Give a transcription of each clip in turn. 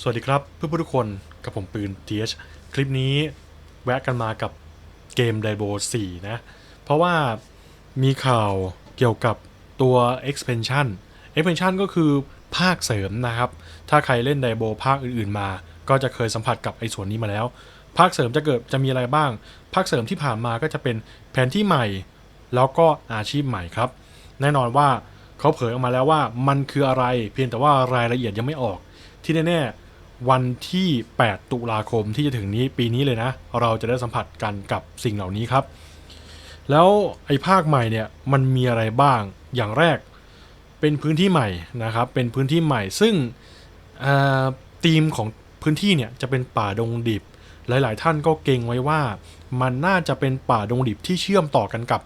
สวัสดีครับเพื่อนๆทุกคนกับผมปืน TH คลิปนี้แวะกันมากับเกม d i b o 4นะ เพราะว่ามีข่าวเกี่ยวกับตัว expansion expansion ก็คือภาคเสริมนะครับ ถ้าใครเล่น d i b o ภาคอื่นๆมา ก็จะเคยสัมผัสกับไอ้ส่วนนี้มาแล้ว ภาคเสริมจะเกิดจะมีอะไรบ้าง ภาคเสริมที่ผ่านมาก็จะเป็นแผนที่ใหม่ แล้วก็อาชีพใหม่ครับ แน่นอนว่าเขาเผยออกมาแล้วว่ามันคืออะไรเพียงแต่ว่ารายละเอียดยังไม่ออกที่แน่ๆ วันที่ 8 ตุลาคมที่จะถึงนี้ปีนี้เลยนะ เราจะได้สัมผัสกันกับสิ่งเหล่านี้ครับ แล้วไอ้ภาคใหม่เนี่ยมันมีอะไรบ้างอย่างแรกเป็นพื้นที่ใหม่นะครับ เป็นพื้นที่ใหม่ซึ่งธีมของพื้นที่เนี่ยจะเป็นป่าดงดิบ หลาย ๆ ท่านก็เก่งไว้ว่า มันน่าจะเป็นป่าดงดิบที่เชื่อมต่อกันกับ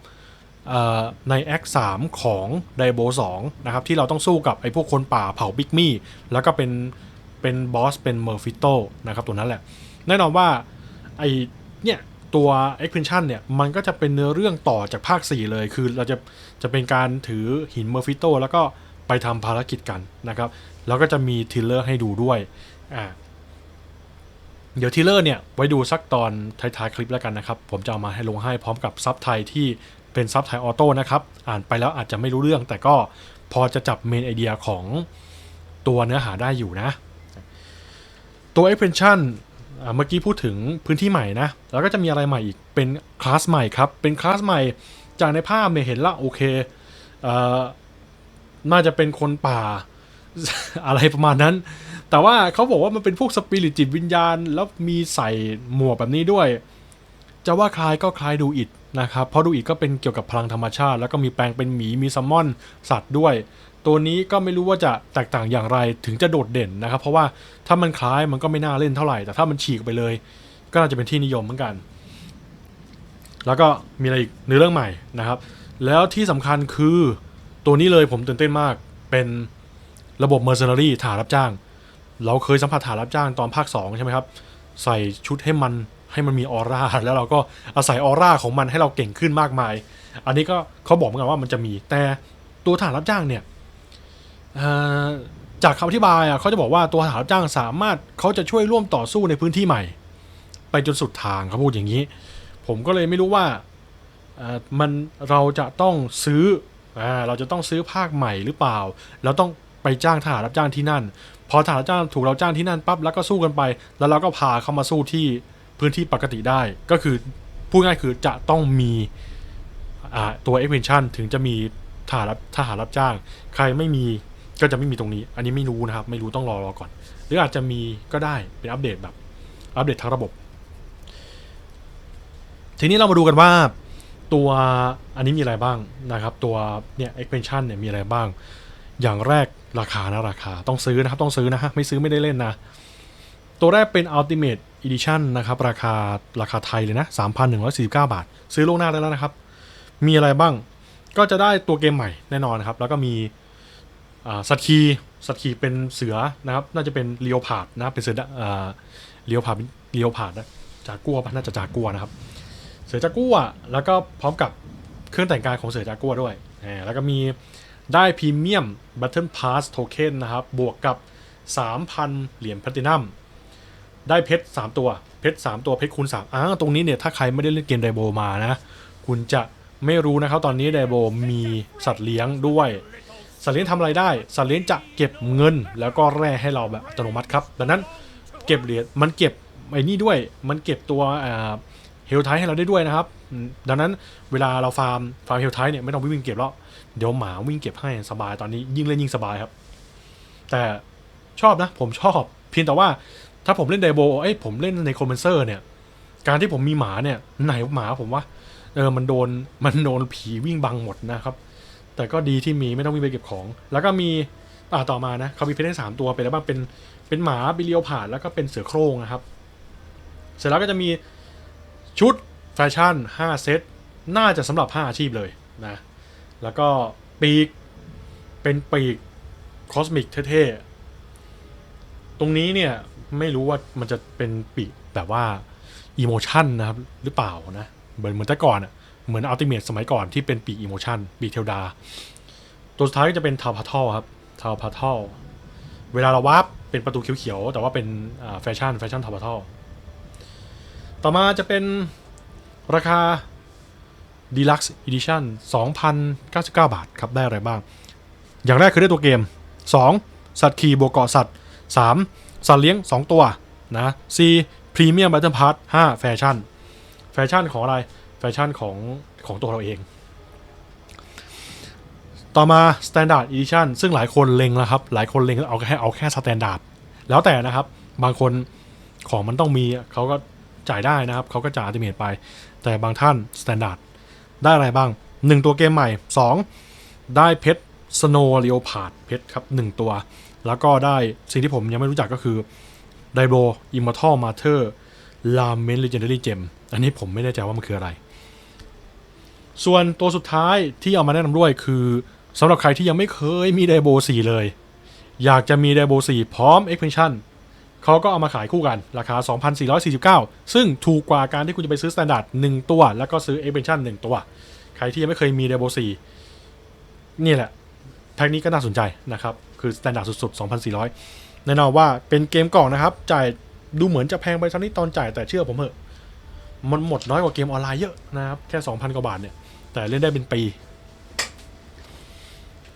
ในแอค3ของไดโบ2นะครับที่เราต้องสู้กับไอ้พวกคนป่าเผาบิ๊กมี่แล้วก็เป็น เป็นบอสเป็นเมอร์ฟิโตนะครับตัวนั้นแหละ แน่นอนว่าไอเนี่ยตัว expansion เนี่ยมันก็จะเป็นเนื้อเรื่องต่อจากภาค 4 เลย คือเราจะจะเป็นการถือหินเมอร์ฟิโตแล้วก็ไปทำภารกิจกันนะครับ แล้วก็จะมีทิลเลอร์ให้ดูด้วยอ่าเดี๋ยวทิลเลอร์เนี่ยไว้ดูสักตอนท้ายๆคลิปแล้วกันนะครับ ผมจะเอามาให้ลงให้พร้อมกับซับไทยที่เป็นซับไทยออโต้นะครับ อ่านไปแล้วอาจจะไม่รู้เรื่อง แต่ก็พอจะจับเมนไอเดียของตัวเนื้อหาได้อยู่นะ ตัว expansion อ่าเมื่อกี้พูดถึงพื้นที่ใหม่นะ แล้วก็จะมีอะไรใหม่อีก เป็นคลาสใหม่ครับ เป็นคลาสใหม่ จากในภาพเนี่ยเห็นละโอเคเอ่อน่าจะเป็นคนป่า อะไรประมาณนั้น แต่ว่าเขาบอกว่ามันเป็นพวกสปิริตจิตวิญญาณ แล้วมีใส่หมวกแบบนี้ด้วย จะว่าคล้ายก็คล้ายดูอิดนะครับ เพราะดูอิดก็เป็นเกี่ยวกับพลังธรรมชาติ แล้วก็มีแปลงเป็นหมี มีซัมมอน สัตว์ด้วย ตัวนี้ก็ไม่รู้ว่าจะแตกต่างอย่างไรถึงจะโดดเด่นนะครับ เพราะว่าถ้ามันคล้ายมันก็ไม่น่าเล่นเท่าไหร่ แต่ถ้ามันฉีกไปเลย ก็น่าจะเป็นที่นิยมเหมือนกัน แล้วก็มีอะไรอีกเนื้อเรื่องใหม่นะครับ แล้วที่สำคัญคือตัวนี้เลยผมตื่นเต้นมากเป็นระบบ Mercenary ฐานรับจ้าง เราเคยสัมผัสฐานรับจ้างตอนภาค 2 ใช่ไหมครับ ใส่ชุดให้มันให้มันมีออร่าแล้วเราก็อาศัยออร่าของมันให้เราเก่งขึ้นมากมาย อันนี้ก็เขาบอกเหมือนกันว่ามันจะมีแต่ตัวฐานรับจ้างเนี่ย จากคำอธิบายอะเขาจะบอกว่าตัวฐานรับจ้างสามารถเขาจะช่วยร่วมต่อสู้ในพื้นที่ใหม่ ไปจนสุดทางเขาพูดอย่างนี้ ผมก็เลยไม่รู้ว่ามันเราจะต้องซื้ออเราจะต้องซื้อภาคใหม่หรือเปล่าแล้วต้องไปจ้างทหารรับจ้างที่นั่น พอทหารรับจ้างถูกเราจ้างที่นั่นปั๊บแล้วก็สู้กันไป แล้วเราก็พาเขามาสู้ที่พื้นที่ปกติได้ ก็คือพูดง่ายคือจะต้องมีตัว expansion ถึงจะมีทหารรับทหารรับจ้าง ใครไม่มี ก็จะไม่มีตรงนี้ อันนี้ไม่รู้นะครับ ไม่รู้ต้องรอรอก่อน หรืออาจจะมีก็ได้เป็นอัปเดตแบบอัปเดตทั้งระบบ ทีนี้เรามาดูกันว่าตัวอันนี้มีอะไรบ้างนะครับ ตัวเนี่ย expansion เนี่ยมีอะไรบ้าง อย่างแรกราคานะราคาต้องซื้อนะครับ ต้องซื้อนะฮะไม่ซื้อไม่ได้เล่นนะ ตัวแรกเป็น Ultimate Edition นะครับ ราคาราคาไทยเลยนะ 3,149 บาท ซื้อล่วงหน้าได้แล้วนะครับ มีอะไรบ้างก็จะได้ตัวเกมใหม่แน่นอนครับ แล้วก็มี สัตว์คีสัตว์คีเป็นเสือนะครับ น่าจะเป็นเลียวผาดนะเป็นเสือเลียวผาดเลียวผาดนะจากัวน่าจะจากัวนะครับ เสือจากัวแล้วก็พร้อมกับเครื่องแต่งกายของเสือจากัวด้วยแล้วก็มีได้พรีเมียมบัตเทิลพาสโทเค็นนะครับ บวกกับ 3,000 เหรียญแพลตินัมได้เพชร3ตัวเพชร3ตัวเพชรคูณ3อ้าวตรงนี้เนี่ยถ้าใครไม่ได้เล่นเกมไดโบมานะ คุณจะไม่รู้นะครับ ตอนนี้ไดโบมีสัตว์เลี้ยงด้วย สัตว์เลี้ยงทำอะไรได้ สัตว์เลี้ยงจะเก็บเงิน แล้วก็แร่ให้เราแบบอัตโนมัติครับ ดังนั้นเก็บเหรียญมันเก็บไอ้นี่ด้วย มันเก็บตัวเฮลไทให้เราได้ด้วยนะครับ ดังนั้นเวลาเราฟาร์มฟาร์มเฮลไทเนี่ยไม่ต้องวิ่งเก็บแล้ว เดี๋ยวหมาวิ่งเก็บให้สบายตอนนี้ยิ่งเล่นยิ่งสบายครับ แต่ชอบนะผมชอบ เพียงแต่ว่าถ้าผมเล่นไดโบเอ้ยผมเล่นในคอมเมนเซอร์เนี่ย การที่ผมมีหมาเนี่ยไหนหมาผมว่าเออมันโดนมันโดนผีวิ่งบังหมดนะครับ แต่ก็ดีที่มีไม่ต้องวิ่งไปเก็บของ แล้วก็มีอ่าต่อมานะเขามีเพชรได้สามตัวเป็นอะไรบ้างเป็นเป็นหมาบิเลียวผ่านแล้วก็เป็นเสือโคร่งนะครับ เสร็จแล้วก็จะมีชุดแฟชั่น 5 เซต น่าจะสำหรับ 5 อาชีพเลยนะ แล้วก็ปีกเป็นปีกคอสมิกเท่ๆ ตรงนี้เนี่ยไม่รู้ว่ามันจะเป็นปีกแบบว่าอีโมชันนะครับ หรือเปล่านะ เหมือนเหมือนแต่ก่อนอะ เหมือนอัลติเมทสมัยก่อนที่เป็นปีกอีโมชันปีเทลดา ตัวสุดท้ายก็จะเป็นทาวพาทอลครับทาวพาทอลเวลาเราวาร์ปเป็นประตูเขียวๆ แต่ว่าเป็นแฟชั่นแฟชั่นทอร์ทัลต่อมาจะเป็นราคา Deluxe Edition 2,099 บาทครับ ได้อะไรบ้าง อย่างแรกคือได้ตัวเกม 2. สัตว์ขี่บวกเกาะสัตว์ 3. สัตว์เลี้ยง 2 ตัวนะ 4. Premium Battle Pass 5. แฟชั่น แฟชั่นของอะไร แฟชั่นของของตัวเราเอง ต่อมา Standard Edition ซึ่งหลายคนเล็งแล้วครับ หลายคนเล็งเอาแค่เอาแค่ Standard แล้วแต่นะครับ บางคนของมันต้องมีเขาก็จ่ายได้นะครับ เขาก็จ่ายอัติเมตไป แต่บางท่าน Standard ได้อะไรบ้าง 1 ตัวเกมใหม่ 2 ได้เพชร Snow Leopard เพชรครับ 1 ตัว แล้วก็ได้สิ่งที่ผมยังไม่รู้จักก็คือ d i b o Immortal Master Lament Legendary Gem อันนี้ผมไม่แน่ใจว่ามันคืออะไร ส่วนตัวสุดท้ายที่เอามาแนะนำด้วยคือสำหรับใครที่ยังไม่เคยมี d i b o 4เลย อยากจะมี d i b o 4พร้อม Expansion เขาก็เอามาขายคู่กันราคา 2,449 ซึ่งถูกกว่าการที่คุณจะไปซื้อ Standard 1 ตัว แล้วก็ซื้อ Expansion 1 ตัว ใครที่ยังไม่เคยมี d i b o 4นี่แหละแพ็กนี้ก็น่าสนใจนะครับ คือ Standard สุดๆ 2,400 แน่นอนว่าเป็นเกมกล่องนะครับ จ่ายดูเหมือนจะแพงไปสักนิดตอนจ่ายแต่เชื่อผมเถอะมันหมดน้อยกว่าเกมออนไลน์เยอะนะครับ แค่ 2,000 กว่าบาทเนี่ย แต่เล่นได้เป็นปี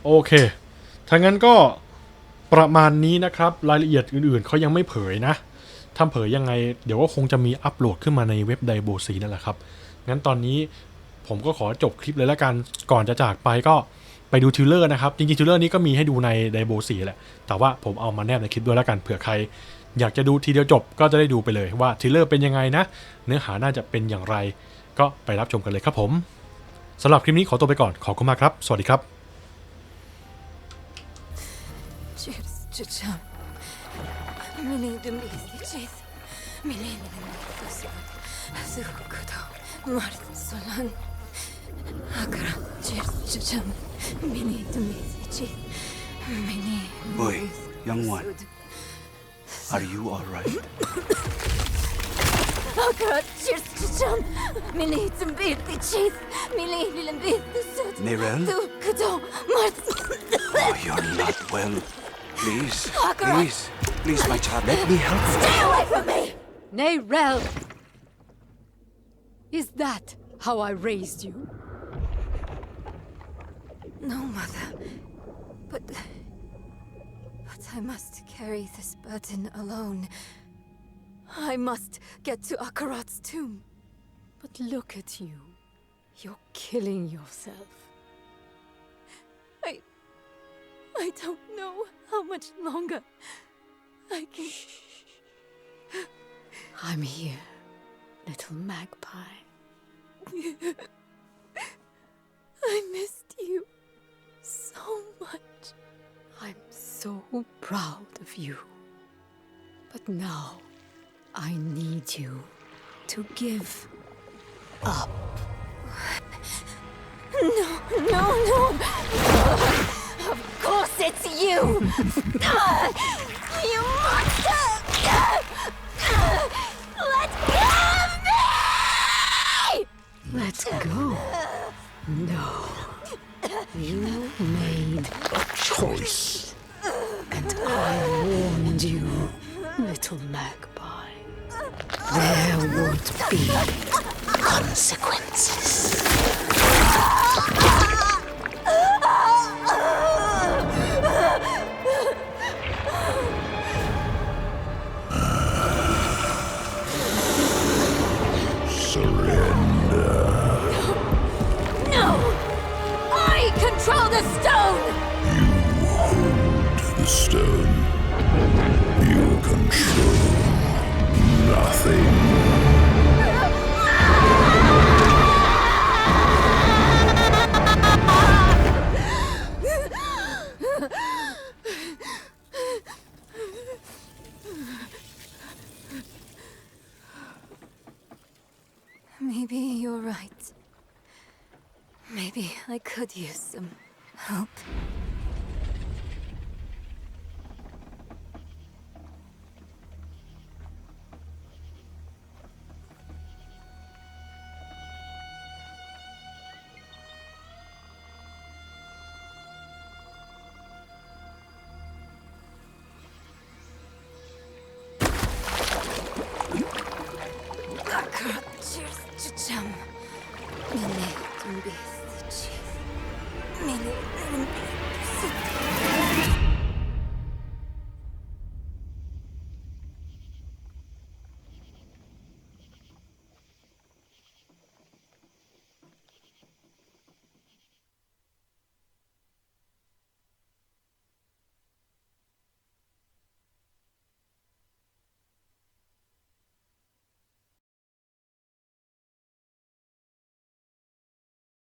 โอเคถ้างั้นก็ประมาณนี้นะครับ รายละเอียดอื่นๆเขายังไม่เผยนะถ้าเผยยังไง เดี๋ยวก็คงจะมีอัปโหลดขึ้นมาในเว็บไดโบซีนั่นแหละครับ งั้นตอนนี้ผมก็ขอจบคลิปเลยละกัน ก่อนจะจากไปก็ไปดูทิลเลอร์นะครับ จริงๆทิลเลอร์นี้ก็มีให้ดูในไดโบซีแหละ แต่ว่าผมเอามาแนบในคลิปด้วยละกัน เผื่อใคร อยากจะดูทีเดียวจบก็จะได้ดูไปเลยว่าทิลเลอร์เป็นยังไงนะ เนื้อหาน่าจะเป็นอย่างไร ก็ไปรับชมกันเลยครับผม สำหรับคลิปนี้ขอตัวไปก่อนขอบคุณมากครับ สวัสดีครับ Через чечам. Милин да мисли, чез. Милин да мисли, сигур. Сигур като. Март Солан. Акра. Через чечам. Милин да мисли, чез. Милин. Boy, young one. Are you all right? 그렇지션 밀리 좀 빌드 치스 밀리 빌름 빌드 수트 Mirel? 두 그저 Oh, you're not well. Please, Hakura. please, please, my child, let me help you. Stay away from me! Nerel! Is that how I raised you? No, mother. But... But I must carry this burden alone. I must get to Akarat's tomb. But look at you. You're killing yourself. I. I don't know how much longer I can. Shh. I'm here, little magpie. I missed you so much. I'm so proud of you. But now, I need you to give up. No, no, no! Of course it's you! You monster! Uh, let go of me! Let go. No. You made a choice. And I warned you, little magpie. There would be consequences. Maybe I could use some help.